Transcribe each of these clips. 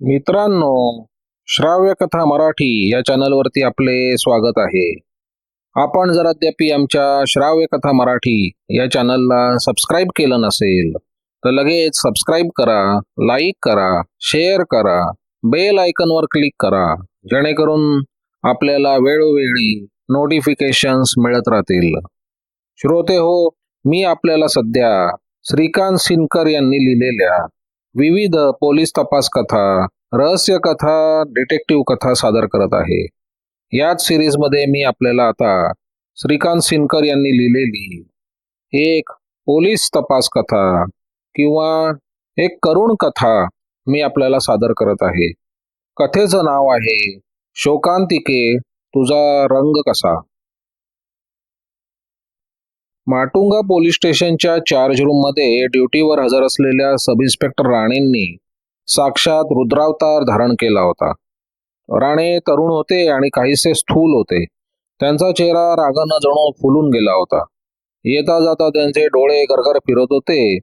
मित्रांनो श्राव्य कथा मराठी या चॅनलवरती आपले स्वागत आहे. आपण जर अद्याप आमच्या श्राव्य कथा मराठी या चॅनलला सबस्क्राईब केलं नसेल तर लगेच सबस्क्राईब करा लाईक करा शेअर करा बेल आयकनवर क्लिक करा जेणेकरून आपल्याला वेळोवेळी नोटिफिकेशन्स मिळत राहतील. श्रोते हो मी आपल्याला सध्या श्रीकांत सिनकर यांनी लिहिलेल्या विविध पोलीस तपास कथा रहस्य कथा डिटेक्टिव्ह कथा सादर करत आहे. याच सिरीजमध्ये मी आपल्याला आता श्रीकांत सिनकर यांनी लिहिलेली एक पोलीस तपास कथा किंवा एक करुण कथा मी आपल्याला सादर करत आहे. कथेचं नाव आहे शोकांतिके तुझा रंग कसा? माटुंगा पोलीस स्टेशनच्या चार्ज रूममध्ये ड्युटीवर हजर असलेल्या सब इन्स्पेक्टर राणेंनी साक्षात रुद्रावतार धारण केला होता. राणे तरुण होते आणि काहीसे स्थूल होते. त्यांचा चेहरा रागानं जणू फुलून गेला होता. येता जाता त्यांचे डोळे गरगर फिरत होते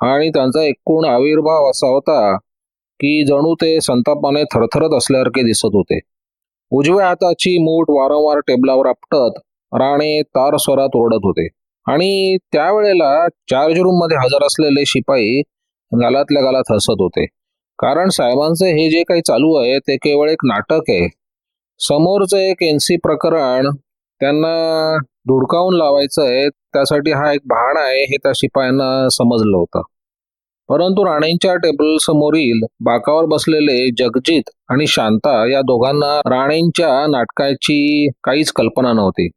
आणि त्यांचा एकूण आविर्भाव असा होता की जणू ते संतापाने थरथरत असल्यासारखे दिसत होते. उजव्या हाताची मूठ वारंवार टेबलावर आपटत राणे तार स्वरात ओरडत होते. आणि त्यावेळेला चार्ज रूममध्ये हजर असलेले शिपाई गालातल्या गालात हसत होते. कारण साहेबांचे हे जे काही चालू आहे ते केवळ एक नाटक आहे. समोरचं एक एन सी प्रकरण त्यांना धुडकावून लावायचं आहे त्यासाठी हा एक भाण आहे हे त्या शिपायांना समजलं होतं. परंतु राणेंच्या टेबल समोरील बाकावर बसलेले जगजित आणि शांता या दोघांना राणेंच्या नाटकाची काहीच कल्पना नव्हती.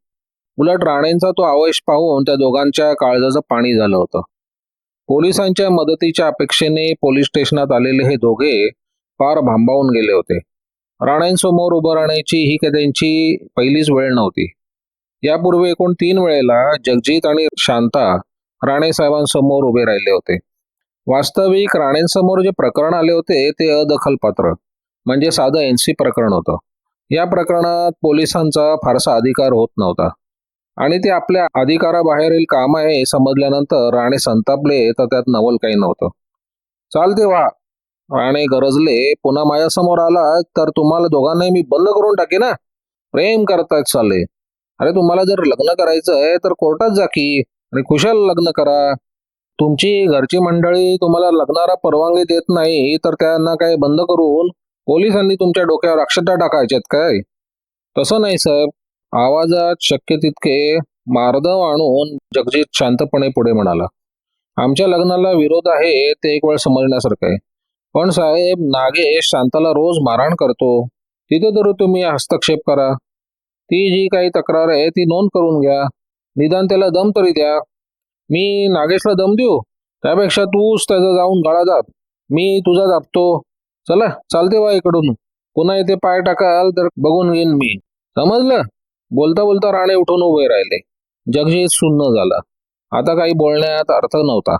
उलट राणेंचा तो आवेश पाहून त्या दोघांच्या काळजाचं पाणी झालं होतं. पोलिसांच्या मदतीच्या अपेक्षेने पोलीस स्टेशनात आलेले हे दोघे फार भांबावून गेले होते. राणेंसमोर उभं राहण्याची ही काही त्यांची पहिलीच वेळ नव्हती. यापूर्वी एकूण तीन वेळेला जगजित आणि शांता राणे साहेबांसमोर उभे राहिले होते. वास्तविक राणेंसमोर जे प्रकरण आले होते ते अदखलपात्र म्हणजे साधं एन सी प्रकरण होतं. या प्रकरणात पोलिसांचा फारसा अधिकार होत नव्हता. आणि ते आपल्या अधिकाराबाहेरील काम आहे हे समजल्यानंतर राणे संतापले तर त्यात नवल काही नव्हतं. चालते वा राणे गरजले पुन्हा माझ्यासमोर आला तर तुम्हाला दोघांनाही मी बंद करून टाके ना प्रेम करतायत चालले अरे तुम्हाला जर लग्न करायचं आहे तर कोर्टात जा की आणि खुशाल लग्न करा. तुमची घरची मंडळी तुम्हाला लग्नाला परवानगी देत नाही तर त्यांना काय बंद करून पोलिसांनी तुमच्या डोक्यावर अक्षता टाकायच्यात काय? तसं नाही सर. आवाजात शक्य तितके मार्दव आणून जगजित शांतपणे पुढे म्हणाला आमच्या लग्नाला विरोध आहे ते एक वेळ समजण्यासारखं आहे. पण साहेब नागेश शांताला रोज मारहाण करतो. तिथे तर तुम्ही हस्तक्षेप करा. ती जी काही तक्रार आहे ती नोंद करून घ्या. निदान त्याला दम तरी द्या. मी नागेशला दम देऊ? त्यापेक्षा तूच त्याचा जाऊन गळा दाब. मी तुझा दाबतो. चला चालते बा इकडून. पुन्हा इथे पाय टाकाल तर बघून घेईन मी. समजलं? बोलता बोलता राणे उठून उभे राहिले. जगजीत सुन्न झाला. आता काही बोलण्यात अर्थ नव्हता.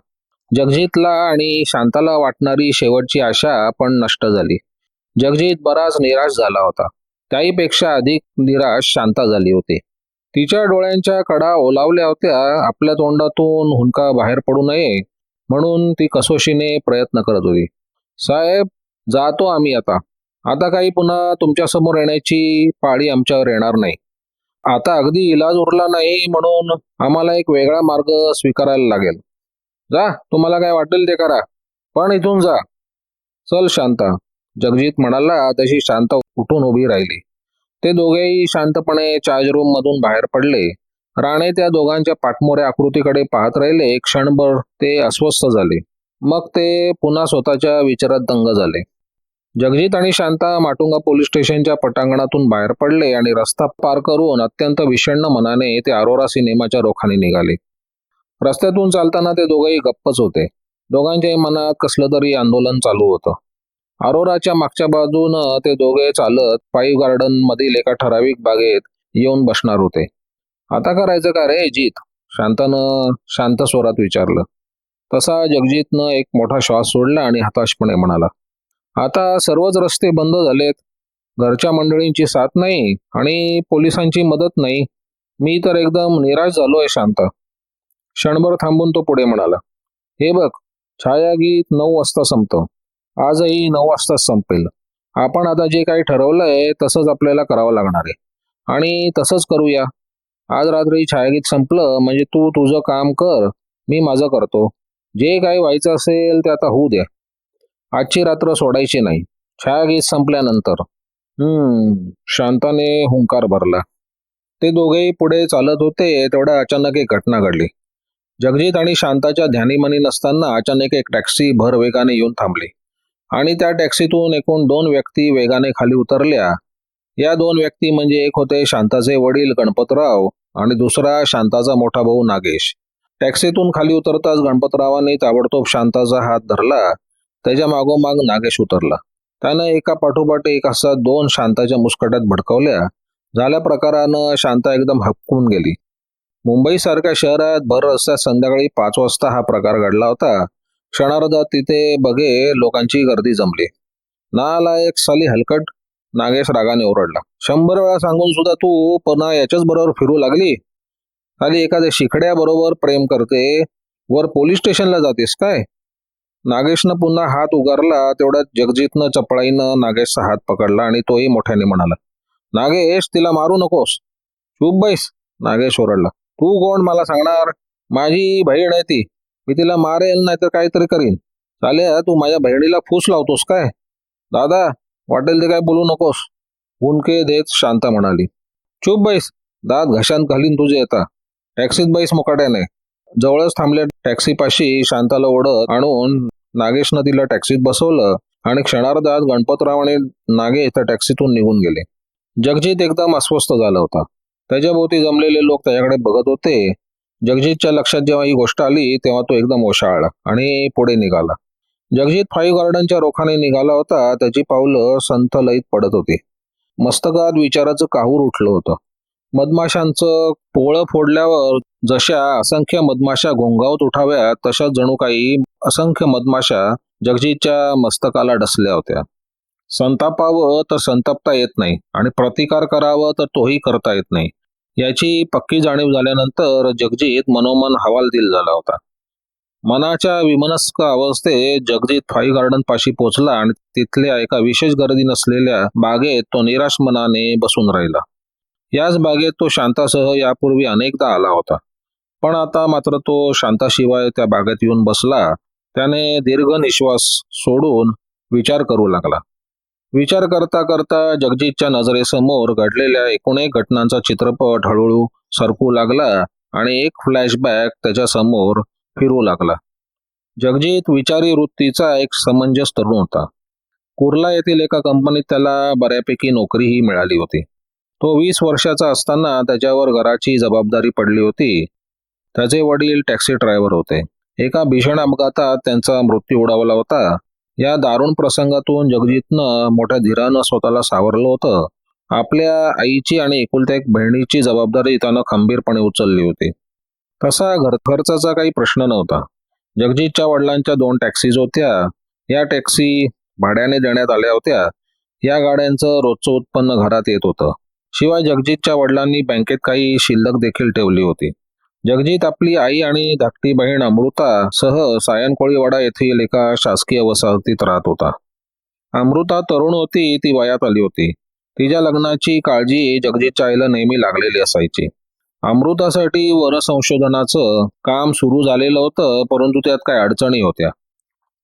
जगजीतला आणि शांताला वाटणारी शेवटची आशा पण नष्ट झाली. जगजीत बराच निराश झाला होता. त्याहीपेक्षा अधिक निराश शांता झाली होती. तिच्या डोळ्यांच्या कडा ओलावल्या होत्या. आपल्या तोंडातून हुंका बाहेर पडू नये म्हणून ती कसोशीने प्रयत्न करत होती. साहेब जातो आम्ही आता. आता काही पुन्हा तुमच्यासमोर येण्याची पाळी आमच्यावर येणार नाही. आता अगदी इलाज उरला नाही म्हणून आम्हाला एक वेगळा मार्ग स्वीकारायला लागेल. जा तुम्हाला काय वाटेल ते करा. पण इथून जा. चल शांता. जगजित म्हणाला तशी शांत उठून उभी राहिली. ते दोघेही शांतपणे चार्ज रूम मधून बाहेर पडले. राणे त्या दोघांच्या पाठमोऱ्या आकृतीकडे पाहत राहिले. क्षणभर ते अस्वस्थ झाले. मग ते पुन्हा स्वतःच्या विचारात दंग झाले. जगजित आणि शांता माटुंगा पोलीस स्टेशनच्या पटांगणातून बाहेर पडले आणि रस्ता पार करून अत्यंत विषण्ण मनाने ते अरोरा सिनेमाच्या रोखाने निघाले. रस्त्यातून चालताना ते दोघेही गप्पच होते. दोघांच्याही मनात कसलं तरी आंदोलन चालू होतं. अरोराच्या मागच्या बाजूनं ते दोघे चालत पाईव गार्डन मधील एका ठराविक बागेत येऊन बसणार होते. आता करायचं का रे जीत? शांतानं शांत स्वरात विचारलं. तसा जगजीतनं एक मोठा श्वास सोडला आणि हताशपणे म्हणाला आता सर्वच रस्ते बंद झालेत. घरच्या मंडळींची साथ नाही आणि पोलिसांची मदत नाही. मी तर एकदम निराश झालोय शांत. क्षणभर थांबून तो पुढे म्हणाला हे बघ छायागीत नऊ वाजता संपतं. आजही नऊ वाजताच संपेल. आपण आता जे काही ठरवलंय तसंच आपल्याला करावं लागणार आहे. आणि तसंच करूया. आज रात्री छायागीत संपलं म्हणजे तू तुझं काम कर मी माझं करतो. जे काही व्हायचं असेल ते आता होऊ द्या. आजची रात्र सोडायची नाही. छायागीत संपल्यानंतर. हम्म शांताने हुंकार भरला. ते दोघेही पुढे चालत होते तेवढ्या अचानक एक घटना घडली. जगजित आणि शांताच्या ध्यानीमनी नसताना अचानक एक टॅक्सी भर वेगाने येऊन थांबली. आणि त्या टॅक्सीतून एकूण दोन व्यक्ती वेगाने खाली उतरल्या. या दोन व्यक्ती म्हणजे एक होते शांताचे वडील गणपतराव आणि दुसरा शांताचा मोठा भाऊ नागेश. टॅक्सीतून खाली उतरताच गणपतरावांनी ताबडतोब शांताचा हात धरला. त्याच्या मागोमाग नागेश उतरला. त्यानं एका पाठोपाठ एक असा दोन शांताच्या मुस्कट्यात भडकवल्या. झाल्या प्रकारानं शांता एकदम हपकून गेली. मुंबईसारख्या शहरात भर रस्त्यात संध्याकाळी पाच वाजता हा प्रकार घडला होता. क्षणार्धात तिथे बघे लोकांची गर्दी जमली. नाला एक साली हलकट नागेश रागाने ओरडला. शंभर वेळा सांगून सुद्धा तू पुन्हा याच्याच बरोबर फिरू लागली? खाली एखाद्या शिखड्या बरोबर प्रेम करते वर पोलीस स्टेशनला जातेस काय? नागेशनं पुन्हा हात उगारला तेवढ्यात जगजितनं चपळाईनं नागेशचा हात पकडला आणि तोही मोठ्याने म्हणाला नागेश तिला मारू नकोस. चूप बैस. नागेश ओरडला तू कोण? मला सांगणार. माझी बहीण आहे ती. मी तिला मारेल नाहीतर काहीतरी करीन. चाले तू माझ्या बहिणीला फूस लावतोस काय? दादा वाटेल ते काय बोलू नकोस. हुंदके देत शांता म्हणाली. चूप बैस. दात घशांत घालीन तुझे येता टॅक्सीत बैस मुकाट्याने. जवळच थांबल्या टॅक्सीपाशी शांताला ओढत आणून नागेशनं तिला टॅक्सीत बसवलं आणि क्षणार्धात गणपतराव आणि नागेश त्या टॅक्सीतून निघून गेले. जगजीत एकदम अस्वस्थ झाला होता. त्याच्याभोवती जमलेले लोक त्याच्याकडे बघत होते. जगजीतच्या लक्षात जेव्हा ही गोष्ट आली तेव्हा तो एकदम ओशाळला आणि पुढे निघाला. जगजीत फाईव्ह गार्डनच्या रोखाने निघाला होता त्याची पावलं संथ लईत पडत होती. मस्तकात विचाराचं काहूर उठलं होतं. मधमाशांचं पोळं फोडल्यावर जशा असंख्य मधमाशा घोंगावत उठाव्या तशा जणू काही असंख्य मधमाशा जगजीतच्या मस्तकाला डसल्या होत्या. संतापावं तर संतापता येत नाही आणि प्रतिकार करावं तर तोही करता येत नाही. याची पक्की जाणीव झाल्यानंतर जगजीत मनोमन हवालदिल झाला होता. मनाच्या विमनस्क अवस्थेत जगजीत फाई गार्डन पाशी पोचला आणि तिथल्या एका विशेष गर्दी नसलेल्या बागेत तो निराश मनाने बसून राहिला. याच बागेत तो शांतासह यापूर्वी अनेकदा आला होता. पण आता मात्र तो शांताशिवाय त्या बागेत येऊन बसला त्याने दीर्घ निश्वास सोडून विचार करू लागला. विचार करता करता जगजीतच्या नजरेसमोर घडलेल्या एकूण एक घटनांचा चित्रपट हळूहळू सरकू लागला आणि एक फ्लॅशबॅक त्याच्यासमोर फिरू लागला. जगजीत विचारी वृत्तीचा एक समंजस तरुण होता. कुर्ला येथील एका कंपनीत त्याला बऱ्यापैकी नोकरीही मिळाली होती. तो वीस वर्षाचा असताना त्याच्यावर घराची जबाबदारी पडली होती. त्याचे वडील टॅक्सी ड्रायव्हर होते. एका भीषण अपघातात त्यांचा मृत्यू उडावला होता. या दारुण प्रसंगातून जगजितनं मोठ्या धीरानं स्वतःला सावरलं होतं. आपल्या आईची आणि एकुलत्या एक बहिणीची जबाबदारी त्यानं खंबीरपणे उचलली होती. तसा घर खर्चाचा काही प्रश्न नव्हता. जगजितच्या वडिलांच्या दोन टॅक्सीज होत्या. या टॅक्सी भाड्याने देण्यात आल्या होत्या. या गाड्यांचं रोजचं उत्पन्न घरात येत होतं. शिवाय जगजितच्या वडिलांनी बँकेत काही शिल्लक देखील ठेवली होती. जगजित आपली आई आणि धाकटी बहीण अमृता सह सायनकोळीवाडा येथील एका शासकीय वसाहतीत राहत होता. अमृता तरुण होती ती वयात आली होती. तिच्या लग्नाची काळजी जगजितच्या आईला नेहमी लागलेली असायची. अमृतासाठी वर संशोधनाचं काम सुरू झालेलं होतं परंतु त्यात काही अडचणी होत्या.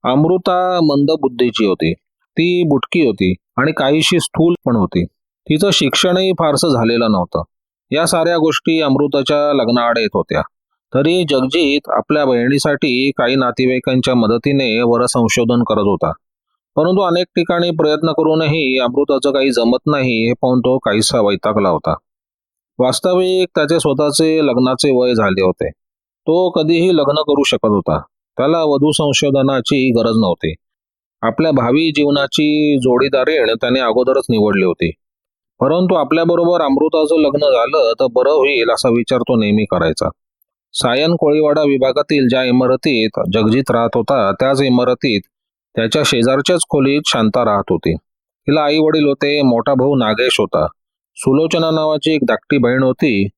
अमृता मंद बुद्धीची होती. ती बुटकी होती आणि काहीशी स्थूल पण होती. तिचं शिक्षणही फारसं झालेलं नव्हतं. या साऱ्या गोष्टी अमृताच्या लग्नाआड येत होत्या. तरी जगजीत आपल्या बहिणीसाठी काही नातेवाईकांच्या मदतीने वर संशोधन करत होता. परंतु अनेक ठिकाणी प्रयत्न करूनही अमृताचं काही जमत नाही हे पाहून तो काहीसा वैतागला होता. वास्तविक त्याचे स्वतःचे लग्नाचे वय झाले होते. तो कधीही लग्न करू शकत होता. त्याला वधू संशोधनाची गरज नव्हती. आपल्या भावी जीवनाची जोडीदारीण त्याने अगोदरच निवडली होती. परंतु आपल्याबरोबर अमृताचं लग्न झालं तर बरं होईल असा विचार तो नेहमी करायचा. सायन कोळीवाडा विभागातील ज्या इमारतीत जगजीत राहत होता त्याच इमारतीत त्याच्या शेजारच्याच खोलीत शांता राहत होती. तिला आई वडील होते मोठा भाऊ नागेश होता. सुलोचना नावाची एक धाकटी बहीण होती.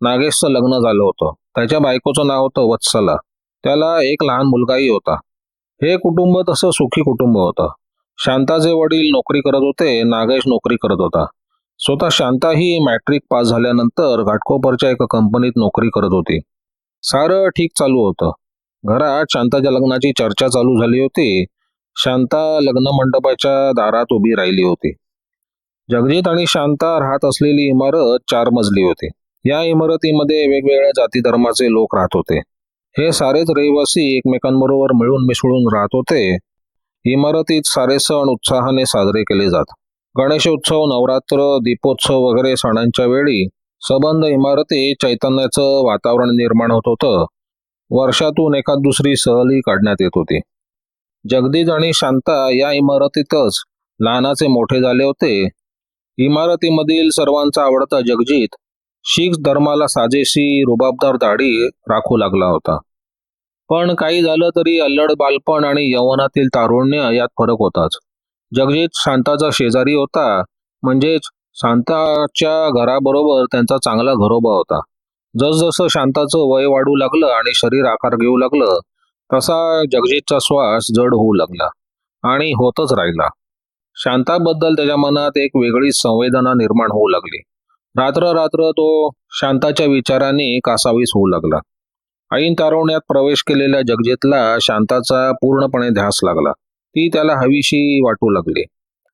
नागेशचं लग्न झालं होतं. त्याच्या बायकोचं नाव होतं वत्सला. त्याला एक लहान मुलगाही होता. हे कुटुंब तसं सुखी कुटुंब होतं. शांताचे वडील नोकरी करत होते नागेश नोकरी करत होता. स्वतः शांता ही मॅट्रिक पास झाल्यानंतर घाटकोपरच्या एका कंपनीत नोकरी करत होती. सारं ठीक चालू होतं. घरात शांताच्या लग्नाची चर्चा चालू झाली होती. शांता लग्न मंडपाच्या दारात उभी राहिली होती. जगजित आणि शांता राहत असलेली इमारत चार मजली होती. या इमारतीमध्ये वेगवेगळ्या जाती धर्माचे लोक राहत होते. हे सारेच रहिवासी एकमेकांबरोबर मिळून मिसळून राहत होते. इमारतीत सारे सण उत्साहाने साजरे केले जात. गणेशोत्सव नवरात्र दीपोत्सव वगैरे सणांच्या वेळी सबंध इमारती चैतन्याचं वातावरण निर्माण होत होतं. वर्षातून एखाद दुसरी सहली काढण्यात येत होती. जगदीश आणि शांता या इमारतीतच लहानाचे मोठे झाले होते. इमारतीमधील सर्वांचा आवडता जगजीत शीख धर्माला साजेशी रुबाबदार दाढी राखू लागला होता. पण काही झालं तरी अल्लड बालपण आणि यवनातील तारुण्य यात फरक होताच. जगजीत शांताचा शेजारी होता. म्हणजेच शांताच्या घराबरोबर त्यांचा चांगला घरोबा होता. जसजसं शांताचं वय वाढू लागलं आणि शरीर आकार घेऊ लागलं तसा जगजीतचा श्वास जड होऊ लागला आणि होतच राहिला. शांताबद्दल त्याच्या मनात एक वेगळी संवेदना निर्माण होऊ लागली. रात्र रात्र तो शांताच्या विचाराने कासावीस होऊ लागला. ऐन तारवण्यात प्रवेश केलेल्या जगजितला शांताचा पूर्णपणे ध्यास लागला. ती त्याला हवीशी वाटू लागली.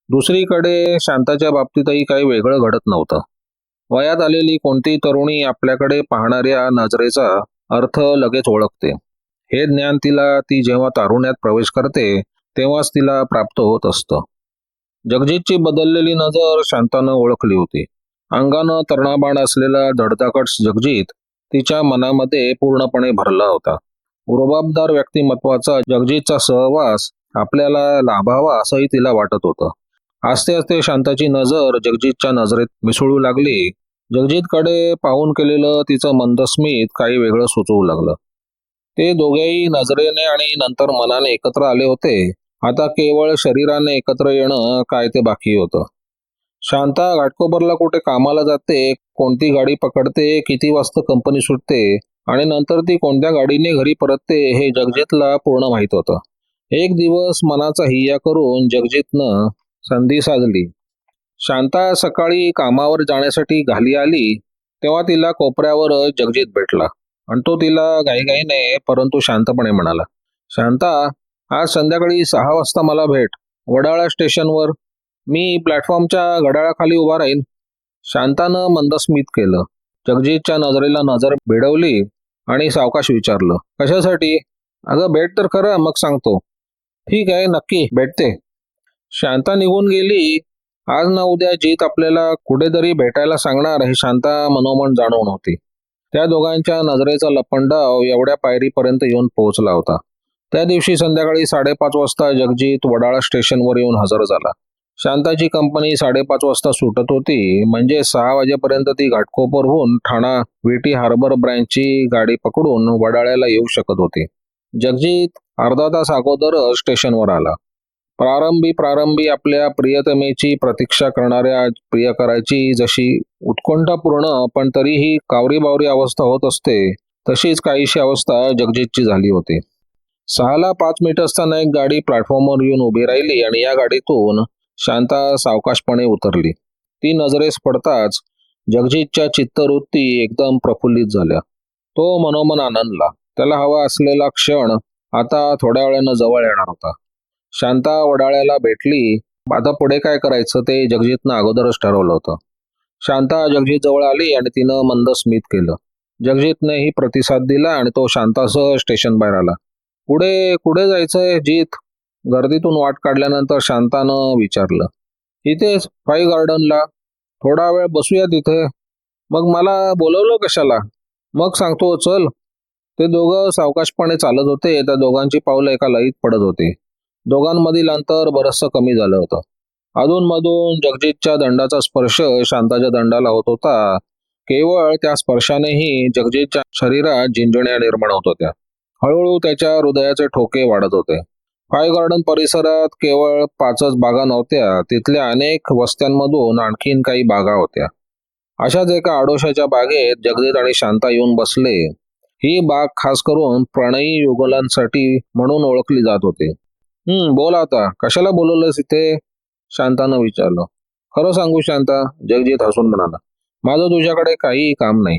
दुसरीकडे शांताच्या बाबतीतही काही वेगळं घडत नव्हतं. वयात आलेली कोणतीही तरुणी आपल्याकडे पाहणाऱ्या नजरेचा अर्थ लगेच ओळखते. हे ज्ञान तिला ती जेव्हा तारुण्यात प्रवेश करते तेव्हाच तिला प्राप्त होत असतं. जगजीतची बदललेली नजर शांतानं ओळखली होती. अंगानं तरणाबाण असलेला धडधाकट जगजीत तिच्या मनामध्ये पूर्णपणे भरला होता. रुबाबदार व्यक्तिमत्वाचा जगजीतचा सहवास आपल्याला लाभावा असंही तिला वाटत होतं. आस्ते आस्ते शांताची नजर जगजीतच्या नजरेत मिसळू लागली. जगजीतकडे पाहून केलेलं तिचं मंदस्मित काही वेगळं सुचवू लागलं. ते दोघेही नजरेने आणि नंतर मनाने एकत्र आले होते. आता केवळ शरीराने एकत्र येणं काय ते बाकी होतं. शांता घाटकोबरला कुठे कामाला जाते कोणती गाडी पकडते किती वाजता कंपनी सुटते आणि नंतर ती कोणत्या गाडीने घरी परतते हे जगजितला पूर्ण माहीत होतं. एक दिवस मनाचा हिया करून जगजितनं संधी साधली. शांता सकाळी कामावर जाण्यासाठी घाली आली तेव्हा तिला कोपऱ्यावर जगजित भेटला. आणि तो तिला घाईघाईने परंतु शांतपणे म्हणाला शांता आज संध्याकाळी सहा वाजता मला भेट. वडाळा स्टेशनवर. मी प्लॅटफॉर्मच्या घड्याळाखाली उभा राहीन. शांतानं मंदस्मित केलं. जगजीतच्या नजरेला नजर भिडवली आणि सावकाश विचारलं कशासाठी? अगं भेट तर खरं मग सांगतो. ठीक आहे नक्की. भेटते. शांता निघून गेली. आज ना उद्या जीत आपल्याला कुठेतरी भेटायला सांगणार हे शांता मनोमन जाणवून होती. त्या दोघांच्या नजरेचा लपंडाव एवढ्या पायरीपर्यंत येऊन पोहोचला होता. त्या दिवशी संध्याकाळी साडेपाच वाजता जगजीत वडाळा स्टेशनवर येऊन हजर झाला. शांताची कंपनी साडेपाच वाजता सुटत होती. म्हणजे सहा वाजेपर्यंत ती घाटकोपरहून ठाणा विटी हार्बर ब्रँचची गाडी पकडून वडाळ्याला येऊ शकत होती. जगजीत अर्धा तास अगोदर स्टेशनवर आला. प्रारंभी प्रारंभी आपल्या प्रियतमेची प्रतीक्षा करणाऱ्या प्रियकराची जशी उत्कंठापूर्ण पण तरीही कावरी बावरी अवस्था होत असते तशीच काहीशी अवस्था जगजीतची झाली होती. सहाला पाच मिनिट असताना एक गाडी प्लॅटफॉर्मवर येऊन उभी राहिली आणि या गाडीतून शांता सावकाशपणे उतरली. ती नजरेस पडताच जगजीतच्या चित्तवृत्ती एकदम प्रफुल्लित झाल्या. तो मनोमन आनंदला. त्याला हवा असलेला क्षण आता थोड्या वेळानं जवळ येणार होता. शांता वडाळ्याला भेटली. आता पुढे काय करायचं ते जगजीतनं अगोदरच ठरवलं होतं. शांता जगजीत जवळ आली आणि तिनं मंद स्मित केलं. जगजीतनेही प्रतिसाद दिला आणि तो शांतासह स्टेशन बाहेर आला. पुढे कुठे जायचंय जीत. गर्दीतून वाट काढल्यानंतर शांतानं विचारलं. इथेच फाई गार्डनला? थोडा वेळ बसूया तिथे. मग मला बोलवलं कशाला? मग सांगतो चल. ते दोघं सावकाशपणे चालत होते. त्या दोघांची पावलं एका लईत पडत होती. दोघांमधील अंतर बरचसं कमी झालं होतं. अधूनमधून जगजीतच्या दंडाचा स्पर्श शांताच्या दंडाला होत होता. केवळ त्या स्पर्शानेही जगजीतच्या शरीरात झिंजण्या निर्माण होत होत्या. हळूहळू त्याच्या हृदयाचे ठोके वाढत होते. फाय गार्डन परिसरात केवळ पाचच बागा नव्हत्या. तिथल्या अनेक वस्त्यांमधून आणखीन काही बागा होत्या. अशाच एका आडोशाच्या बागेत जगजित आणि शांता येऊन बसले. ही बाग खास करून प्रणयी युगलांसाठी म्हणून ओळखली जात होती. हम्म बोल आता कशाला बोलवलंस इथे? शांतानं विचारलं. खरं सांगू शांता जगजीत हसून म्हणाला माझं तुझ्याकडे काही काम नाही.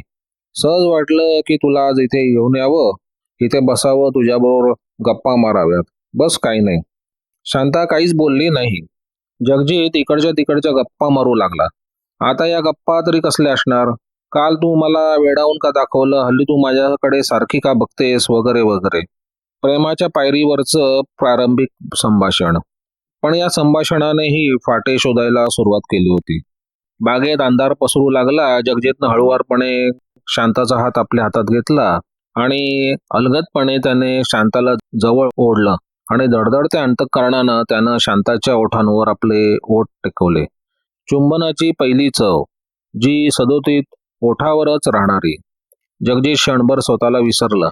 सहज वाटलं की तुला आज इथे घेऊन यावं इथे बसावं तुझ्याबरोबर गप्पा माराव्यात. बस काही नाही. शांता काहीच बोलली नाही. जगजीत इकडच्या तिकडच्या गप्पा मारू लागला. आता या गप्पा तरी कसल्या असणार? काल तू मला वेडावून का दाखवलं? हल्ली तू माझ्याकडे सारखी का बघतेस? वगैरे वगैरे. प्रेमाच्या पायरीवरचं प्रारंभिक संभाषण. पण या संभाषणानेही फाटे शोधायला सुरुवात केली होती. बागेत अंधार पसरू लागला जगजितनं हळूवारपणे शांताचा हात आपल्या हातात घेतला आणि अलगदपणे त्याने शांताला जवळ ओढलं आणि धडधडत्या अंतकरणानं त्यानं शांताच्या ओठांवर आपले ओठ टेकवले. चुंबनाची पहिली चव जी सदोतीत ओठावरच राहणारी. जगदीश क्षणभर स्वतःला विसरलं.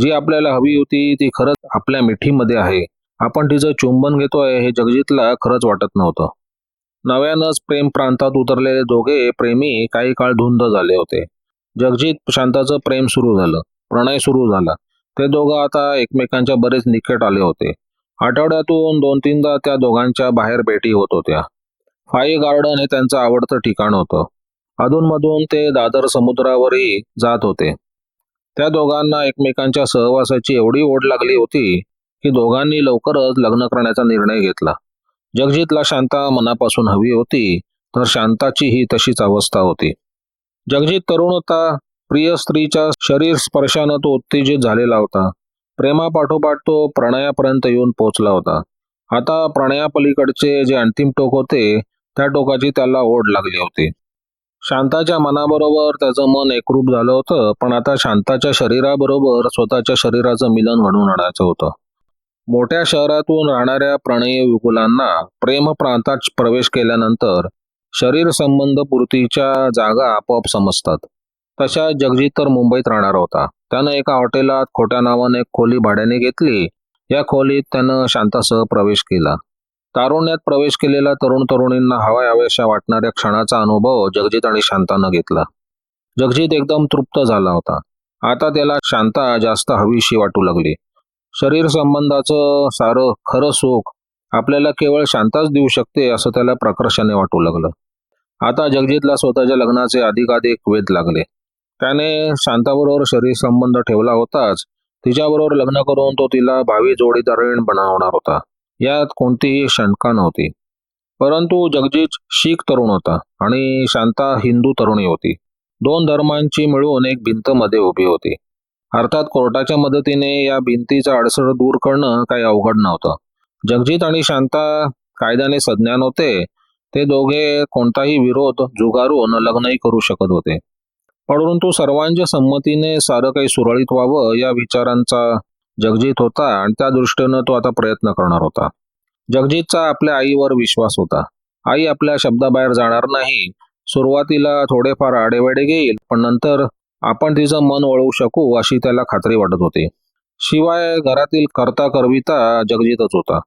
जी आपल्याला हवी होती ती खरंच आपल्या मिठीमध्ये आहे. आपण तिचं चुंबन घेतोय हे जगजितला खरंच वाटत नव्हतं. नव्यानंच प्रेम प्रांतात उतरलेले दोघे प्रेमी काही काळ धुंद झाले होते. जगजीत शांताचं प्रेम सुरू झालं. प्रणय सुरू झाला. ते दोघं आता एकमेकांच्या बरेच निकट आले होते. आठवड्यातून दोन तीनदा त्या दोघांच्या बाहेर भेटी होत होत्या. फाई गार्डन हे त्यांचं आवडतं ठिकाण होतं. अधूनमधून ते दादर समुद्रावरही जात होते. त्या दोघांना एकमेकांच्या सहवासाची एवढी ओढ लागली होती की दोघांनी लवकरच लग्न करण्याचा निर्णय घेतला. जगजीतला शांता मनापासून हवी होती तर शांताची ही तशीच अवस्था होती. जगजीत तरुण होता प्रिय स्त्रीच्या शरीर स्पर्शानं तो उत्तेजित झालेला होता. प्रेमापाठोपाठ तो प्रणयापर्यंत येऊन पोहोचला होता. आता प्रणयापलीकडचे जे अंतिम टोक होते त्या टोकाची त्याला ओढ लागली होती. शांताच्या मनाबरोबर त्याचं मन एकरूप झालं होतं पण आता शांताच्या शरीराबरोबर स्वतःच्या शरीराचं मिलन घडून आणायचं होतं. मोठ्या शहरातून राहणाऱ्या प्रणयी विकुलांना प्रेम प्रांतात प्रवेश केल्यानंतर शरीर संबंध पूर्तीच्या जागा आपोआप समजतात. तशा जगजीत तर मुंबईत राहणार होता. त्यानं एका हॉटेलात खोट्या नावाने एक खोली भाड्याने घेतली. या खोलीत त्यानं शांतासह प्रवेश केला. तारुण्यात प्रवेश केलेल्या तरुण तरुणींना हवा हव्याशा वाटणाऱ्या क्षणाचा अनुभव जगजीत आणि शांतानं घेतला. जगजीत एकदम तृप्त झाला होता. आता त्याला शांता जास्त हवीशी वाटू लागली. शरीर संबंधाचं सारं खरं सुख आपल्याला केवळ शांताच देऊ शकते असं त्याला प्रकर्षाने वाटू लागलं. आता जगजीतला स्वतःच्या लग्नाचे अधिकाधिक वेध लागले. त्याने शांताबरोबर शरीर संबंध ठेवला होताच. तिच्याबरोबर लग्न करून तो तिला भावी जोडीदारीण बनवणार होता. यात कोणतीही शंका नव्हती. परंतु जगजीत शीख तरुण होता आणि शांता हिंदू तरुणी होती. दोन धर्मांची मिळून एक भिंत मध्ये उभी होती. अर्थात कोर्टाच्या मदतीने या भिंतीचा अडसर दूर करणं काही अवघड नव्हतं. जगजीत आणि शांता कायद्याने सज्ञान होते. ते दोघे कोणताही विरोध जुगारून लग्नही करू शकत होते. परंतु सर्वांच्या संमतीने सारं काही सुरळीत व्हावं या विचारांचा जगजीत होता आणि त्या दृष्टीनं तो आता प्रयत्न करणार होता. जगजीतचा आपल्या आईवर विश्वास होता. आई आपल्या शब्दाबाहेर जाणार नाही. सुरुवातीला थोडेफार आडेवाडे घेईल पण नंतर आपण तिचं मन वळवू शकू अशी त्याला खात्री वाटत होती. शिवाय घरातील करता करविता जगजीतच होता.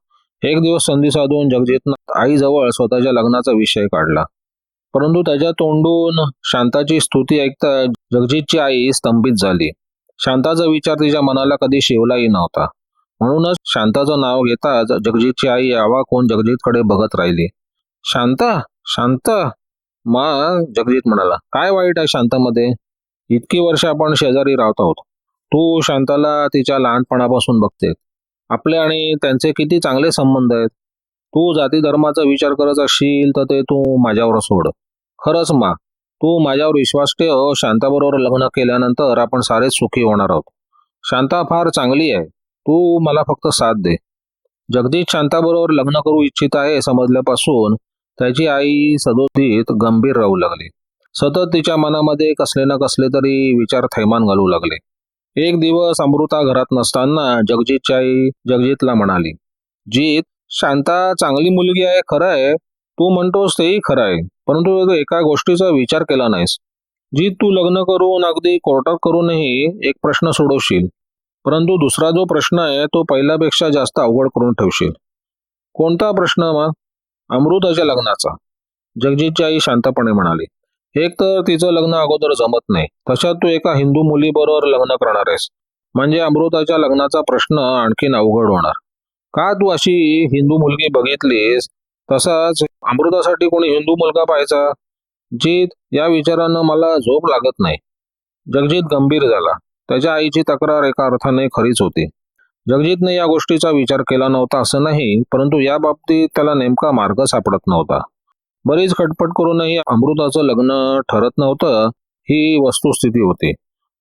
एक दिवस संधी साधून जगजीतनं आईजवळ स्वतःच्या लग्नाचा विषय काढला. परंतु त्याच्या तोंडून शांताची स्तुती ऐकता जगजीतची आई स्तंभित झाली. शांताचा विचार तिच्या मनाला कधी शिवलाही नव्हता. म्हणूनच शांताचं नाव घेता जगजीतची आई आवाक होऊन जगजीतकडे बघत राहिली. शांता शांता मा जगजीत म्हणाला. काय वाईट आहे शांतामध्ये? इतकी वर्ष आपण शेजारी राहत आहोत. तू शांताला तिच्या लहानपणापासून बघते. आपले आणि त्यांचे किती चांगले संबंध आहेत. तू जाती धर्माचा विचार करत असशील तर ते तू माझ्यावर सोड. खरंच मा तू माझ्यावर विश्वास ठेव शांताबरोबर लग्न केल्यानंतर आपण सारेच सुखी होणार आहोत. शांता फार चांगली आहे. तू मला फक्त साथ दे. जगदीश शांताबरोबर लग्न करू इच्छित आहे समजल्यापासून त्याची आई सदोदित गंभीर राहू लागली. सतत तिच्या मनामध्ये कसले ना कसले तरी विचार थैमान घालू लागले. एक दिवस अमृता घरात नसताना जगजीतची आई जगजीतला म्हणाली जीत शांता चांगली मुलगी आहे खरं आहे तू म्हणतोस तेही खरं आहे परंतु एका गोष्टीचा विचार केला नाहीस. जी तू लग्न करून अगदी कोर्टात करूनही एक प्रश्न सोडवशील परंतु दुसरा जो प्रश्न आहे तो पहिल्यापेक्षा जास्त अवघड करून ठेवशील. कोणता प्रश्न मग अमृताच्या लग्नाचा जगजीतची आई शांतपणे म्हणाली. एक तर तिचं लग्न अगोदर जमत नाही तशात तू एका हिंदू मुलीबरोबर लग्न करणार आहेस. म्हणजे अमृताच्या लग्नाचा प्रश्न आणखीन अवघड होणार. का तू अशी हिंदू मुलगी बघितलीस तसाच अमृतासाठी कोणी हिंदू मुलगा पाहायचा जीत या विचारानं मला झोप लागत नाही. जगजीत गंभीर झाला. त्याच्या आईची तक्रार एका अर्थाने खरीच होती. जगजीतने या गोष्टीचा विचार केला नव्हता असं नाही परंतु या बाबतीत त्याला नेमका मार्ग सापडत नव्हता. बरीच खटपट करूनही अमृताचं लग्न ठरत नव्हतं ही वस्तुस्थिती होती.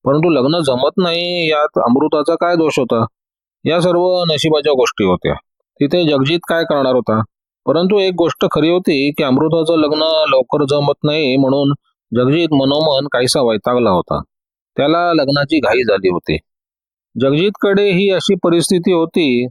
परंतु लग्न जमत नाही यात अमृताचा काय दोष होता? या सर्व नशिबाच्या गोष्टी होत्या. तिथे जगजीत काय करणार होता? परंतु एक गोष्ट खरी होती की अमृताचं लग्न लवकर जमत नाही म्हणून जगजीत मनोमन काहीसा वैतागला होता. त्याला लग्नाची घाई झाली होती. जगजीतकडे ही अशी परिस्थिती होती